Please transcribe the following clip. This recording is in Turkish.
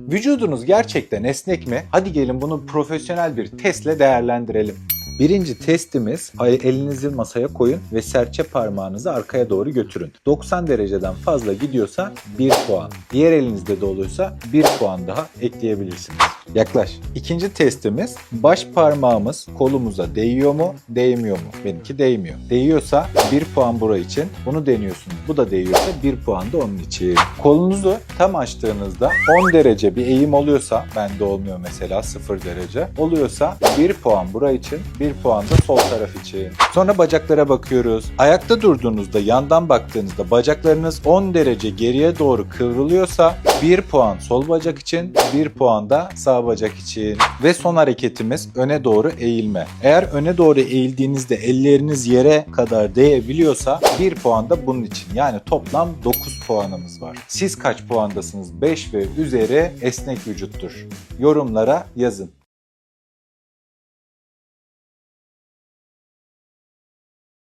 Vücudunuz gerçekten esnek mi? Hadi gelin bunu profesyonel bir testle değerlendirelim. Birinci testimiz elinizi masaya koyun ve serçe parmağınızı arkaya doğru götürün. 90 dereceden fazla gidiyorsa 1 puan. Diğer elinizde de olursa 1 puan daha ekleyebilirsiniz. Yaklaş. İkinci testimiz baş parmağımız kolumuza değiyor mu, değmiyor mu? Benimki değmiyor. Değiyorsa 1 puan bura için. Bunu deniyorsunuz. Bu da değiyorsa 1 puan da onun için. Kolunuzu tam açtığınızda 10 derece bir eğim oluyorsa, bende olmuyor mesela 0 derece. Oluyorsa 1 puan bura için, 1 puan da sol taraf için. Sonra bacaklara bakıyoruz. Ayakta durduğunuzda, yandan baktığınızda bacaklarınız 10 derece geriye doğru kıvrılıyorsa 1 puan sol bacak için, 1 puan da sağ bacak için. Ve son hareketimiz öne doğru eğilme. Eğer öne doğru eğildiğinizde elleriniz yere kadar değebiliyorsa 1 puan da bunun için. Yani toplam 9 puanımız var. Siz kaç puandasınız? 5 ve üzeri esnek vücuttur. Yorumlara yazın.